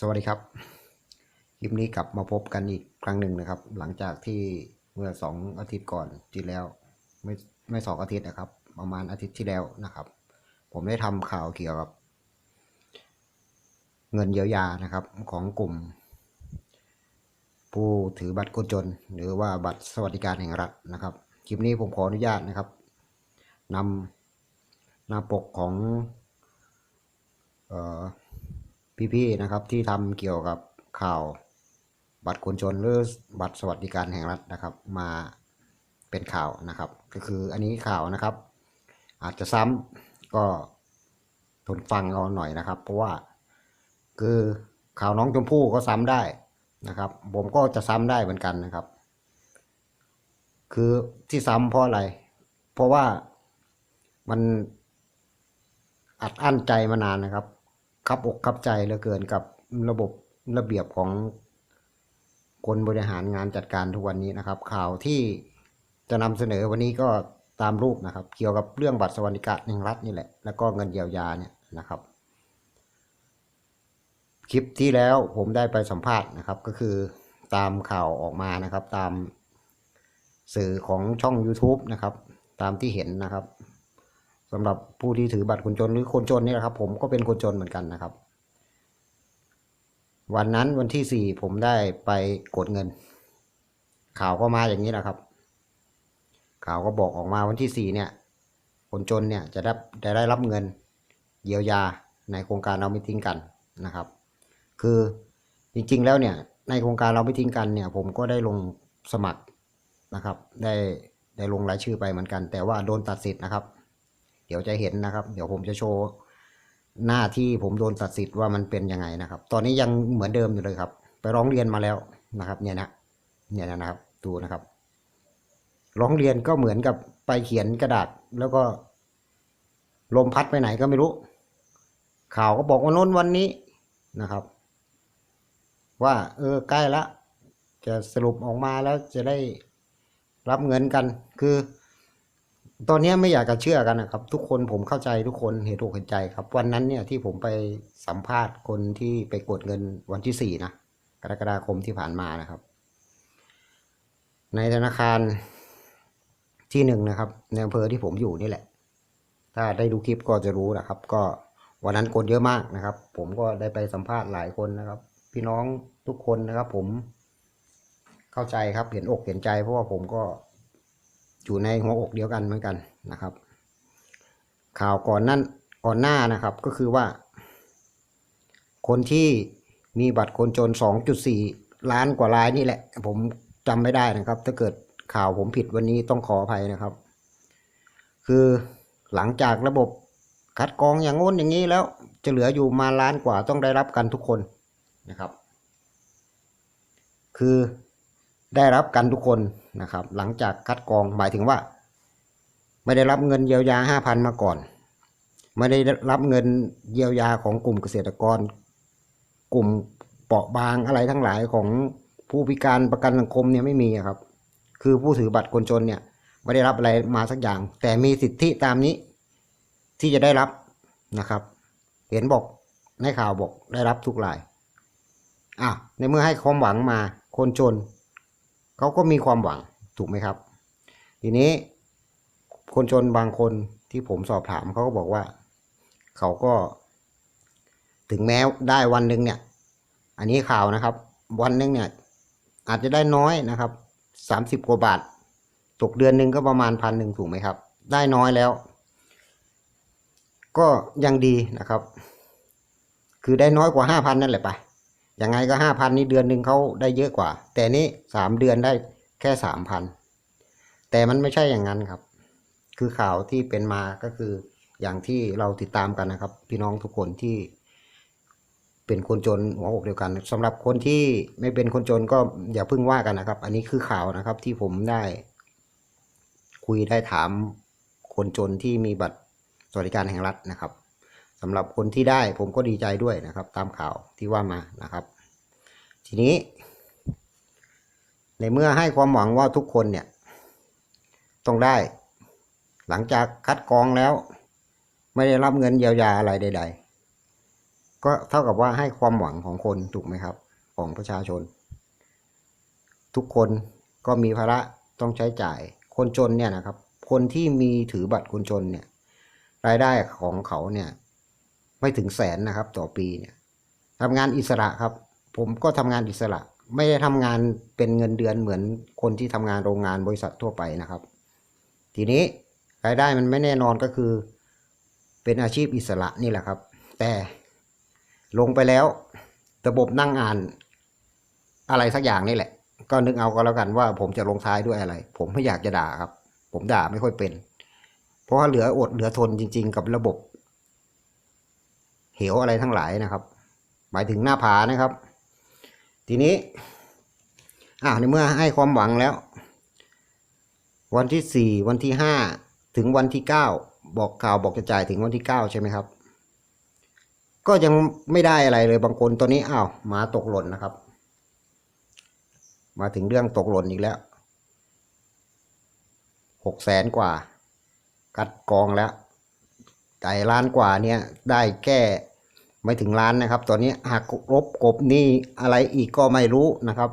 สวัสดีครับ คลิปนี้กลับมาพบกันอีกครั้งหนึ่งนะครับ หลังจากที่เมื่อสองอาทิตย์ก่อนที่แล้ว ไม่ไม่สองอาทิตย์นะครับ ประมาณอาทิตย์ที่แล้วนะครับ ผมได้ทำข่าวเกี่ยวกับ เงินเยียวยานะครับของกลุ่ม ผู้ถือบัตรคนจน หรือว่าบัตรสวัสดิการแห่งรัฐนะครับ คลิปนี้ผมขออนุญาตนะครับนำหน้าปกของ เอ่อ พี่ๆนะครับที่ทำเกี่ยวกับข่าวบัตรคนจนหรือบัตรสวัสดิการแห่งรัฐนะครับ มาเป็นข่าวนะครับ ก็คืออันนี้ข่าวนะครับ อาจจะซ้ำก็ทนฟังเอาหน่อยนะครับ เพราะว่าคือข่าวน้องชมพู่ก็ซ้ำได้นะครับ ผมก็จะซ้ำได้เหมือนกันนะครับ คือที่ซ้ำเพราะอะไร เพราะว่ามันอัดอั้นใจมานานนะครับ คับอกคับใจเหลือเกินกับระบบระเบียบของคนบริหารงานจัดการทุกวันนี้นะครับ ข่าวที่จะนำเสนอวันนี้ก็ตามรูปนะครับ เกี่ยวกับเรื่องบัตรสวัสดิการแห่งรัฐนี่แหละ แล้วก็เงินเยียวยาเนี่ยนะครับ คลิปที่แล้วผมได้ไปสัมภาษณ์นะครับ ก็คือตามข่าวออกมานะครับ ตามสื่อของช่อง YouTube นะครับ ตามที่เห็นนะครับ สำหรับผู้ที่ถือบัตรคนจนหรือคนจนนี่แหละครับ ผมก็เป็นคนจนเหมือนกันนะครับ วันนั้นวันที่สี่ผมได้ไปกดเงิน ข่าวก็มาอย่างนี้แหละครับ ข่าวก็บอกออกมาวันที่สี่เนี่ย คนจนเนี่ยจะได้จะได้รับเงิน เยียวยาในโครงการเราไม่ทิ้งกันนะครับ คือจริงๆแล้วเนี่ยในโครงการเราไม่ทิ้งกันเนี่ย ผมก็ได้ลงสมัครนะครับ ได้ได้ลงรายชื่อไปเหมือนกัน แต่ว่าโดนตัดสิทธิ์นะครับ เดี๋ยวจะเห็นนะครับ เดี๋ยวผมจะโชว์หน้าที่ผมโดนตัดสิทธิ์ว่ามันเป็นยังไงนะครับ ตอนนี้ยังเหมือนเดิมอยู่เลยครับ ไปร้องเรียนมาแล้วนะครับ เนี่ยนะเนี่ยนะครับดูนะครับ ร้องเรียนก็เหมือนกับไปเขียนกระดาษแล้วก็ ลมพัดไปไหนก็ไม่รู้ ข่าวก็บอกว่าน้นวันนี้นะครับ ว่า เออใกล้ละจะสรุปออกมาแล้วจะได้รับเงินกันคือ ตอนนี้ไม่อยากจะเชื่อกันนะครับ ทุกคนผมเข้าใจทุกคนเหตุอกเห็นใจครับ วันนั้นเนี่ยที่ผมไปสัมภาษณ์คนที่ไปกดเงินวันที่สี่นะกรกฎาคมที่ผ่านมานะครับ ในธนาคารที่หนึ่งนะครับในอำเภอที่ผมอยู่นี่แหละ ถ้าได้ดูคลิปก็จะรู้นะครับ ก็วันนั้นคนเยอะมากนะครับ ผมก็ได้ไปสัมภาษณ์หลายคนนะครับ พี่น้องทุกคนนะครับ ผมเข้าใจครับเห็นอกเห็นใจเพราะว่าผมก็ อยู่ในหัวอกเดียวกันเหมือนกันนะครับ ข่าวก่อนนั้นก่อนหน้านะครับก็คือว่า คนที่มีบัตรคนจน 2.4 ล้านกว่ารายนี่แหละ ผมจำไม่ได้นะครับ ถ้าเกิดข่าวผมผิดวันนี้ต้องขออภัยนะครับ คือหลังจากระบบคัดกรองอย่างง้นอย่างนี้แล้วจะเหลืออยู่มาล้านกว่าต้องได้รับกันทุกคนนะครับ คือได้รับกันทุกคน นะครับ หลังจากคัดกรองหมายถึงว่า ไม่ได้รับเงินเยียวยาห้าพันมาก่อน ไม่ได้รับเงินเยียวยาของกลุ่มเกษตรกร กลุ่มเปราะบางอะไรทั้งหลายของผู้พิการประกันสังคมเนี่ยไม่มีครับ คือผู้ถือบัตรคนจนเนี่ยไม่ได้รับอะไรมาสักอย่าง แต่มีสิทธิตามนี้ที่จะได้รับนะครับ เห็นบอกในข่าวบอกได้รับทุกรายอะในเมื่อให้ความหวังมาคนจน เขาก็มีความหวังถูกไหมครับ ทีนี้คนจนบางคนที่ผมสอบถามเขาก็บอกว่า เขาก็ ถึงแม้ได้วันหนึ่งเนี่ย อันนี้ข่าวนะครับ วันหนึ่งเนี่ย อาจจะได้น้อยนะครับสามสิบกว่าบาท ตกเดือนหนึ่งก็ประมาณพันหนึ่งถูกไหมครับ ได้น้อยแล้ว ก็ยังดีนะครับ คือได้น้อยกว่าห้าพันนั่นแหละไป ยังไงก็ห้าพันนี่เดือนหนึ่งเขาได้เยอะกว่า แต่นี่สามเดือนได้แค่สามพันแต่มันไม่ใช่อย่างนั้นครับ คือข่าวที่เป็นมาก็คืออย่างที่เราติดตามกันนะครับ พี่น้องทุกคนที่ เป็นคนจนหัวอกเดียวกันสำหรับคนที่ไม่เป็นคนจนก็อย่าเพิ่งว่ากันนะครับ อันนี้คือข่าวนะครับที่ผมได้ คุยได้ถามคนจนที่มีบัตรสวัสดิการแห่งรัฐนะครับ สำหรับคนที่ได้ผมก็ดีใจด้วยนะครับ ตามข่าวที่ว่ามานะครับ ทีนี้ ในเมื่อให้ความหวังว่าทุกคนเนี่ย ต้องได้ หลังจากคัดกรองแล้ว ไม่ได้รับเงินเยียวยาอะไรใด ๆ ก็เท่ากับว่าให้ความหวังของคนถูกไหมครับ ของประชาชน ทุกคนก็มีภาระต้องใช้จ่ายคนจนเนี่ยนะครับ คนที่มีถือบัตรคนจนเนี่ยรายได้ของเขาเนี่ย ไม่ถึงแสนนะครับ ต่อปีเนี่ยทำงานอิสระครับ ผมก็ทำงานอิสระ ไม่ได้ทำงานเป็นเงินเดือนเหมือนคนที่ทำงานโรงงานบริษัททั่วไปนะครับ ทีนี้รายได้มันไม่แน่นอนก็คือ เป็นอาชีพอิสระนี่แหละครับ แต่ลงไปแล้วระบบนั่งอ่านอะไรสักอย่างนี่แหละ ก็นึกเอาก็แล้วกันว่าผมจะลงท้ายด้วยอะไร ผมไม่อยากจะด่าครับ ผมด่าไม่ค่อยเป็น เพราะว่าเหลืออดเหลือทนจริง ๆ กับระบบ เหวอะไรทั้งหลายนะครับ หมายถึงหน้าผานะครับ ทีนี้อ่าในเมื่อให้ความหวังแล้ว วันที่สี่วันที่ห้าถึงวันที่เก้าบอกข่าวบอกจะจ่ายถึงวันที่เก้าใช่ไหมครับ ก็ยังไม่ได้อะไรเลยบางคนตัวนี้อ้าวหมาตกหล่นนะครับ มาถึงเรื่องตกหล่นอีกแล้วหกแสนกว่าคัดกองแล้ว จ่ายล้านกว่าเนี่ยได้แค่ไม่ถึงล้านนะครับ ตอนนี้หักลบกบหนี้อะไรอีกก็ไม่รู้นะครับ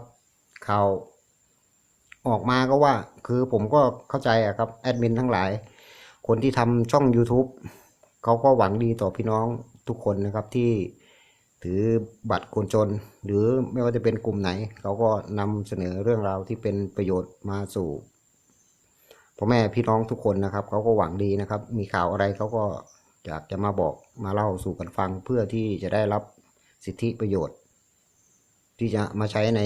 ข่าวออกมาก็ว่าคือผมก็เข้าใจอะครับแอดมินทั้งหลาย คนที่ทำช่อง YouTube เขาก็หวังดีต่อพี่น้องทุกคนนะครับที่ถือบัตรคนจน หรือไม่ว่าจะเป็นกลุ่มไหน เขาก็นำเสนอเรื่องราวที่เป็นประโยชน์มาสู่ พ่อแม่พี่น้องทุกคนนะครับเขาก็หวังดีนะครับ มีข่าวอะไรเขาก็อยากจะมาบอกมาเล่าสู่กันฟังเพื่อที่จะได้รับสิทธิประโยชน์ ที่จะมาใช้ใน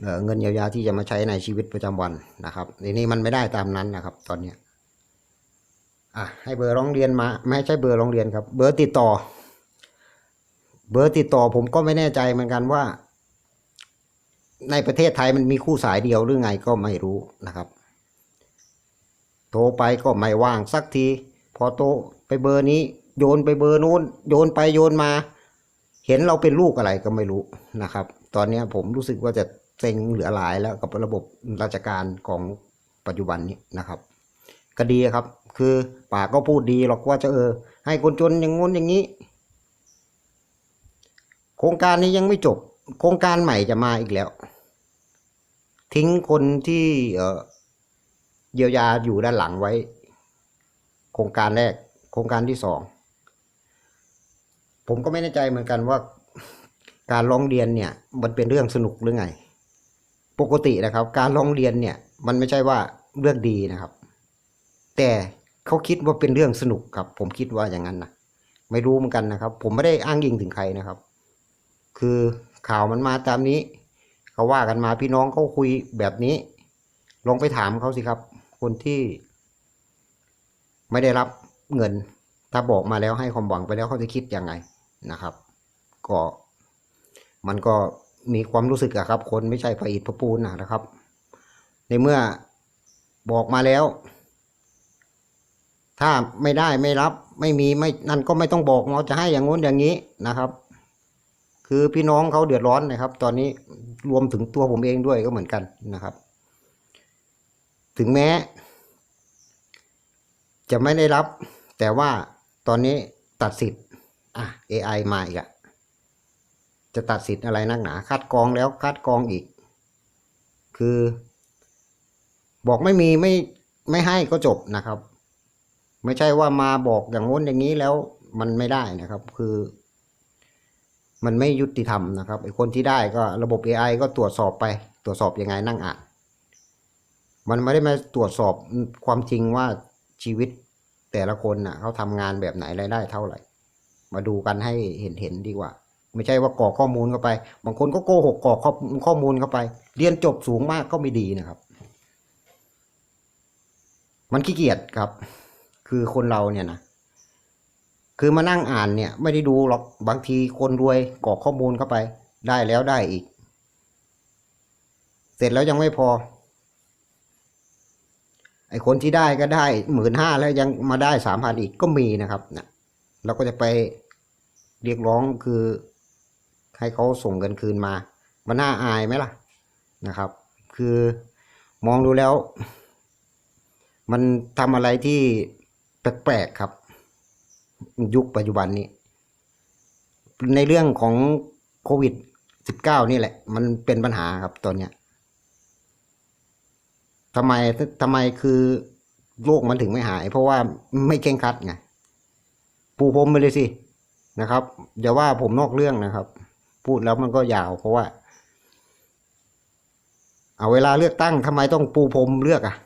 เเงินเยียวยาที่จะมาใช้ในชีวิตประจำวันนะครับในนี้มันไม่ได้ตามนั้นนะครับ ตอนเนี้ยอะให้เบอร์ร้องเรียนมาไม่ใช่เบอร์ร้องเรียนครับ เบอร์ติดต่อ เบอร์ติดต่อผมก็ไม่แน่ใจเหมือนกันว่า ในประเทศไทยมันมีคู่สายเดียวหรือไงก็ไม่รู้นะครับ โทรไปก็ไม่ว่างสักที พอโทรไปเบอร์นี้ โยนไปเบอร์นู้น โยนไปโยนมา เห็นเราเป็นลูกอะไรก็ไม่รู้นะครับ ตอนนี้ผมรู้สึกว่าจะเซ็งเหลือหลายแล้วกับระบบราชการของปัจจุบันนี้นะครับก็ดีครับ คือป่ากก็พูดดีหรอกว่าจะเออ ให้คนจนอย่างงู้นอย่างนี้ โครงการนี้ยังไม่จบ โครงการใหม่จะมาอีกแล้ว ทิ้งคนที่เออ เยียวยาอยู่ด้านหลังไว้ โครงการแรก โครงการที่สองผมก็ไม่แน่ใจเหมือนกันว่าการร้องเรียนเนี่ย มันเป็นเรื่องสนุกหรือไง ปกตินะครับ การร้องเรียนเนี่ย มันไม่ใช่ว่าเรื่องดีนะครับ แต่เขาคิดว่าเป็นเรื่องสนุกครับ ผมคิดว่าอย่างนั้นนะไม่รู้เหมือนกันนะครับ ผมไม่ได้อ้างยิงถึงใครนะครับ คือข่าวมันมาตามนี้เขาว่ากันมาพี่น้องเขาคุยแบบนี้ ลองไปถามเขาสิครับ คนที่ ไม่ได้รับเงิน ถ้าบอกมาแล้วให้ความหวังไปแล้วเขาจะคิดยังไงนะครับ ก็มันก็มีความรู้สึกอะครับ คนไม่ใช่พระอิฐพระปูนนะครับ ในเมื่อบอกมาแล้ว ถ้าไม่ได้ไม่รับ ไม่มีไม่นั่นก็ไม่ต้องบอกเราจะให้อย่างงู้นอย่างนี้นะครับ คือพี่น้องเขาเดือดร้อนนะครับ ตอนนี้รวมถึงตัวผมเองด้วยก็เหมือนกันนะครับ ถึงแม้ จะไม่ได้รับ แต่ว่าตอนนี้ตัดสิทธิ์อะ AI มาอีกอะจะตัดสิทธิ์อะไรนักหนา คัดกรองแล้วคัดกรองอีก คือ บอกไม่มีไม่ไม่ให้ก็จบนะครับ ไม่ใช่ว่ามาบอกอย่างง้นอย่างนี้แล้วมันไม่ได้นะครับ คือ มันไม่ยุติธรรมนะครับไอ้คนที่ได้ก็ระบบ AI ก็ตรวจสอบไป ตรวจสอบยังไงนั่งอ่าน มันไม่ได้มาตรวจสอบความจริงว่าชีวิตแต่ละคนน่ะเขาทำงานแบบไหนรายได้เท่าไหร่ มาดูกันให้เห็นเห็นดีกว่า ไม่ใช่ว่ากรอกข้อมูลเข้าไป บางคนก็โกหกกรอกข้อมูลเข้าไป เรียนจบสูงมากก็ไม่ดีนะครับ มันขี้เกียจครับ คือคนเราเนี่ยนะคือมานั่งอ่านเนี่ย ไม่ได้ดูหรอกบางทีคนรวยกรอกข้อมูลเข้าไป ได้แล้วได้อีก เสร็จแล้วยังไม่พอ ไอคนที่ได้ก็ได้หมื่นห้าแล้วยังมาได้สามพันอีกก็มีนะครับนะเราก็จะไปเรียกร้องคือให้เขาส่งเงินคืนมา มันน่าอายไหมล่ะนะครับ คือมองดูแล้ว มันทำอะไรที่แปลกๆครับ ยุคปัจจุบันนี้ ในเรื่องของโควิดสิบเก้านี่แหละ มันเป็นปัญหาครับตอนเนี้ย ทำไมทำไมคือโรคมันถึงไม่หาย เพราะว่าไม่เคร่งคัดไงปูพรมไปเลยสินะครับอย่าว่าผมนอกเรื่องนะครับ พูดแล้วมันก็ยาว เพราะว่า เอาเวลาเลือกตั้งทำไมต้องปูพรมเลือกอะ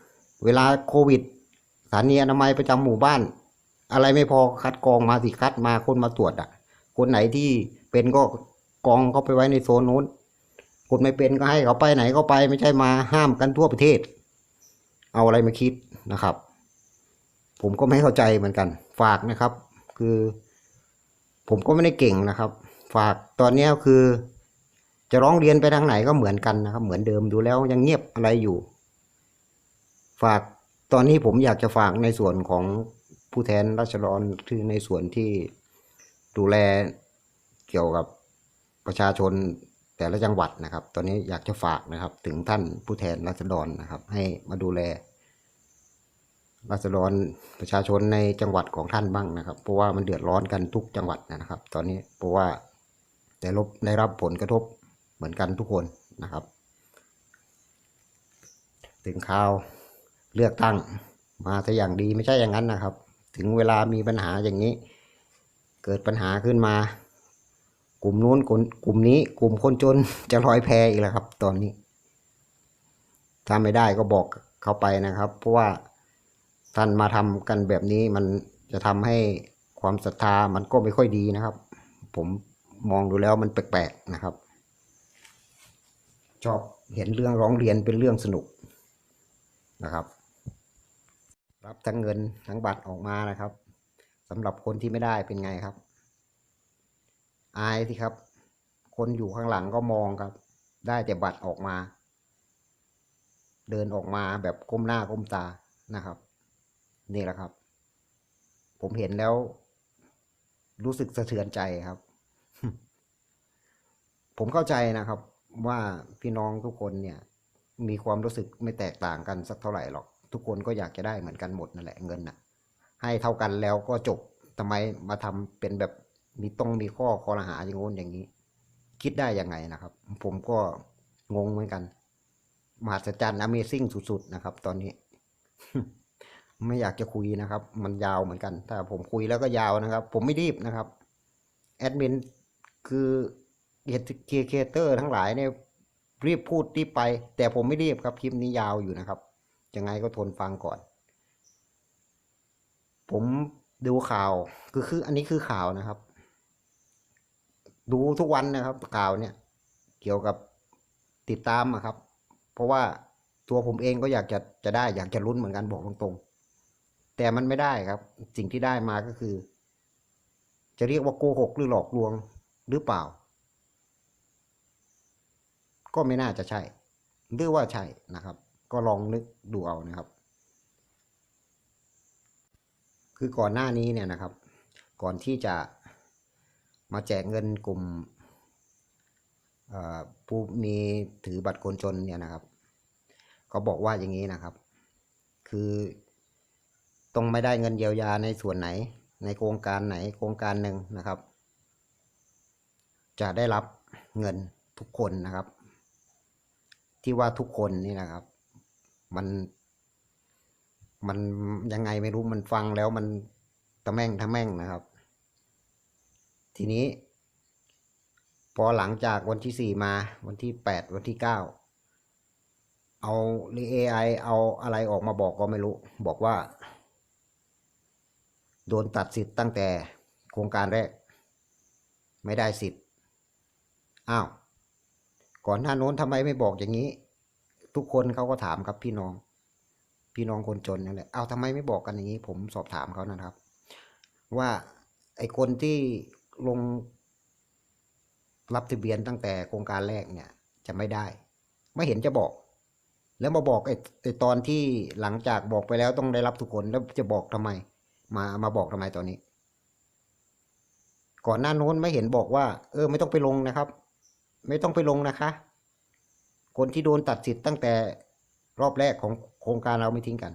เวลาโควิดสถานีอนามัยประจำหมู่บ้าน อะไรไม่พอคัดกรองมาสิคัดมาคนมาตรวจอะคนไหนที่เป็นก็กรองเขาไปไว้ในโซนนู้นคนไม่เป็นก็ให้เขาไปไหนก็ไปไม่ใช่มาห้ามกันทั่วประเทศ เอาอะไรมาคิดนะครับ ผมก็ไม่เข้าใจเหมือนกัน ฝากนะครับ คือ ผมก็ไม่ได้เก่งนะครับ ฝากตอนนี้คือ จะร้องเรียนไปทางไหนก็เหมือนกันนะครับ เหมือนเดิมดูแล้วยังเงียบอะไรอยู่ ฝากตอนนี้ผมอยากจะฝากในส่วนของผู้แทนราษฎรคือในส่วนที่ดูแลเกี่ยวกับประชาชน แต่ละจังหวัดนะครับ ตอนนี้อยากจะฝากนะครับ ถึงท่านผู้แทนราษฎรนะครับ ให้มาดูแลราษฎรประชาชนในจังหวัดของท่านบ้างนะครับ เพราะว่ามันเดือดร้อนกันทุกจังหวัดนะครับ ตอนนี้เพราะว่าได้รับได้รับผลกระทบเหมือนกันทุกคนนะครับ ถึงข่าวเลือกตั้งมาซะอย่างดีไม่ใช่อย่างนั้นนะครับ ถึงเวลามีปัญหาอย่างนี้ เกิดปัญหาขึ้นมา กลุ่มนู้นกลุ่มนี้ กลุ่มคนจนจะลอยแพอีกแล้วครับ ตอนนี้ ถ้าไม่ได้ก็บอกเขาไปนะครับ เพราะว่าท่านมาทำกันแบบนี้มันจะทำให้ความศรัทธามันก็ไม่ค่อยดีนะครับ ผมมองดูแล้วมันแปลกๆนะครับ ชอบเห็นเรื่องร้องเรียนเป็นเรื่องสนุกนะครับ รับทั้งเงินทั้งบัตรออกมานะครับสำหรับคนที่ไม่ได้เป็นไงครับ อายสิครับ คนอยู่ข้างหลังก็มองครับ ได้แต่บัตรออกมา เดินออกมาแบบก้มหน้าก้มตานะครับ นี่แหละครับ ผมเห็นแล้ว รู้สึกสะเทือนใจครับ ผมเข้าใจนะครับ ว่าพี่น้องทุกคนเนี่ย มีความรู้สึกไม่แตกต่างกันสักเท่าไหร่หรอก ทุกคนก็อยากจะได้เหมือนกันหมดนั่นแหละเงินน่ะ ให้เท่ากันแล้วก็จบทำไมมาทำเป็นแบบ มีต้องมีข้อคอรหาอย่างงู้นอย่างนี้ คิดได้ยังไงนะครับ ผมก็งงเหมือนกัน มหัศจรรย์ Amazing สุดๆนะครับ ตอนนี้ ไม่อยากจะคุยนะครับ มันยาวเหมือนกัน ถ้าผมคุยแล้วก็ยาวนะครับ ผมไม่รีบนะครับแอดมินคือเฮเคเตอร์ทั้งหลายเนี่ยรีบพูดรีบไป แต่ผมไม่รีบครับ คลิปนี้ยาวอยู่นะครับ ยังไงก็ทนฟังก่อน ผมดูข่าวคือคืออันนี้คือข่าวนะครับ ดูทุกวันนะครับข่าวเนี่ย เกี่ยวกับติดตามอะครับ เพราะว่าตัวผมเองก็อยากจะจะได้ อยากจะลุ้นเหมือนกันบอกตรงๆ แต่มันไม่ได้ครับ สิ่งที่ได้มาก็คือ จะเรียกว่าโกหกหรือหลอกลวงหรือเปล่า ก็ไม่น่าจะใช่ หรือว่าใช่นะครับ ก็ลองนึกดูเอานะครับ คือก่อนหน้านี้เนี่ยนะครับ ก่อนที่จะ มาแจกเงินกลุ่มผู้มีถือบัตรคนจนเนี่ยนะครับเขาบอกว่าอย่างนี้นะครับ คือต้องไม่ได้เงินเยียวยาในส่วนไหน ในโครงการไหนโครงการหนึ่งนะครับ จะได้รับเงินทุกคนนะครับ ที่ว่าทุกคนนี่นะครับ มัน มันยังไงไม่รู้มันฟังแล้วมันตะแม่งทะแม่งนะครับ ทีนี้ พอหลังจากวันที่สี่มาวันที่แปดวันที่เก้าเอาหรือ AI เอาอะไรออกมาบอกก็ไม่รู้ บอกว่า โดนตัดสิทธิ์ตั้งแต่โครงการแรก ไม่ได้สิทธิ์อ้าวก่อนหน้าโน้นทำไมไม่บอกอย่างนี้ ทุกคนเขาก็ถามครับพี่น้อง พี่น้องคนจนนั่นแหละเอาทำไมไม่บอกกันอย่างนี้ ผมสอบถามเขานะครับ ว่าไอ้คนที่ ลง รับทะเบียนตั้งแต่โครงการแรกเนี่ย จะไม่ได้ ไม่เห็นจะบอก แล้วมาบอกไอ้ตอนที่หลังจากบอกไปแล้วต้องได้รับทุกคนแล้วจะบอกทำไม มามาบอกทำไมตอนนี้ ก่อนหน้าโน้นไม่เห็นบอกว่า เออ ไม่ต้องไปลงนะครับ ไม่ต้องไปลงนะคะ คนที่โดนตัดสิทธิ์ตั้งแต่รอบแรกของโครงการเราไม่ทิ้งกัน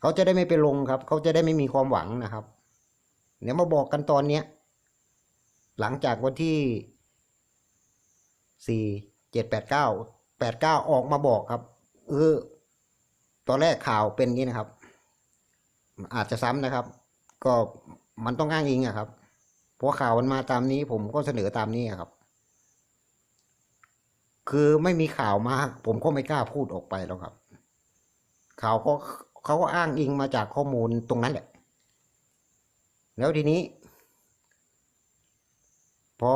เขาจะได้ไม่ไปลงครับ เขาจะได้ไม่มีความหวังนะครับ เดี๋ยวมาบอกกันตอนเนี้ย หลังจากวันที่สี่เจ็ดแปดเก้าแปดเก้าออกมาบอกครับเออตอนแรกข่าวเป็นงนี้นะครับ อาจจะซ้ำนะครับ ก็มันต้องอ้างอิงอะครับเพราะข่าวมันมาตามนี้ ผมก็เสนอตามนี้ครับ คือไม่มีข่าวมา ผมก็ไม่กล้าพูดออกไปแล้วครับ ข่าวก็เขาก็อ้างอิงมาจากข้อมูลตรงนั้นแหละ แล้วทีนี้ อ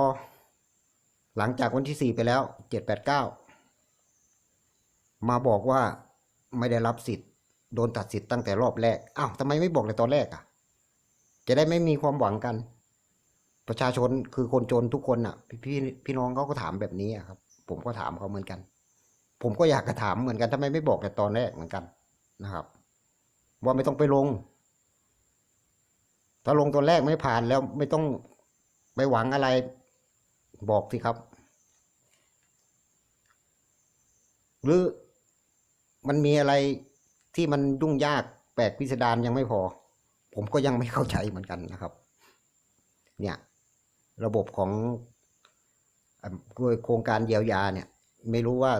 หลังจากวันที่สี่ไปแล้วเจ็ดแปดเก้ามาบอกว่าไม่ได้รับสิทธิ์ โดนตัดสิทธิ์ตั้งแต่รอบแรกอ้าวทำไมไม่บอกในตอนแรกอะ จะได้ไม่มีความหวังกัน ประชาชนคือคนจนทุกคนอะ พี่พี่พี่น้องเขาก็ถามแบบนี้อะครับ ผมก็ถามเขาเหมือนกัน ผมก็อยากจะถามเหมือนกันทำไมไม่บอกแต่ตอนแรกเหมือนกันนะครับ ว่าไม่ต้องไปลง ถ้าลงตอนแรกไม่ผ่านแล้วไม่ต้องไปหวังอะไร บอกสิครับ หรือมันมีอะไรที่มันยุ่งยากแปลกพิสดารยังไม่พอ ผมก็ยังไม่เข้าใจเหมือนกันนะครับ เนี่ย ระบบของด้วยโครงการเยียวยาเนี่ย ไม่รู้ว่า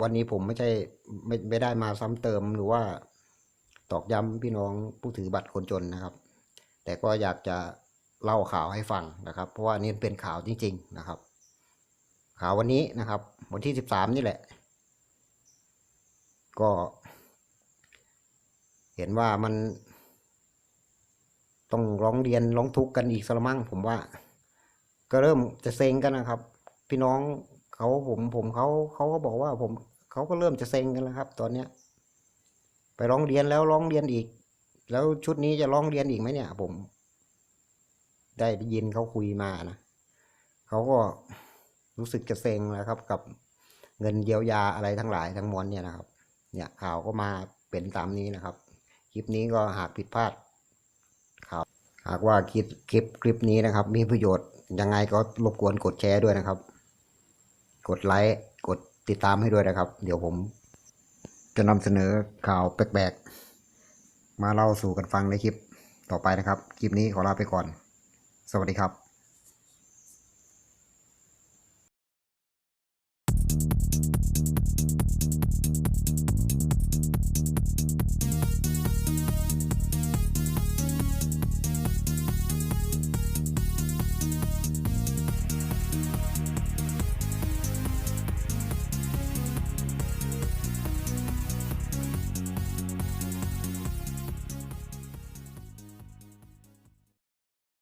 วันนี้ผมไม่ใช่ไม่ไม่ได้มาซ้ำเติมหรือว่าตอกย้ำพี่น้องผู้ถือบัตรคนจนนะครับ แต่ก็อยากจะ เล่าข่าวให้ฟังนะครับ เพราะว่านี่เป็นข่าวจริง ๆ นะครับ ข่าววันนี้นะครับ วันที่สิบสามนี่แหละ ก็ เห็นว่ามัน ต้องร้องเรียนร้องทุกข์กันอีกสละมั่งผมว่า ก็เริ่มจะเซ็งกันนะครับ พี่น้องเขาผมผมเขาเขาก็บอกว่าผมเขาก็เริ่มจะเซ็งกันแล้วครับ ตอนเนี้ย ไปร้องเรียนแล้วร้องเรียนอีก แล้วชุดนี้จะร้องเรียนอีกไหมเนี่ย ผม ได้ยินเขาคุยมานะเขาก็รู้สึกจะเซ็งแล้วครับ กับเงินเยียวยาอะไรทั้งหลายทั้งมวลเนี่ยนะครับ เนี่ยข่าวก็มาเป็นตามนี้นะครับ คลิปนี้ก็หากผิดพลาดข่าวหากว่าคลิปคลิปคลิปนี้นะครับ มีประโยชน์ยังไงก็รบกวนกดแชร์ด้วยนะครับ กดไลค์กดติดตามให้ด้วยนะครับ เดี๋ยวผมจะนำเสนอข่าวแปลกๆ มาเล่าสู่กันฟังในคลิปต่อไปนะครับ คลิปนี้ขอลาไปก่อน สวัสดีครับ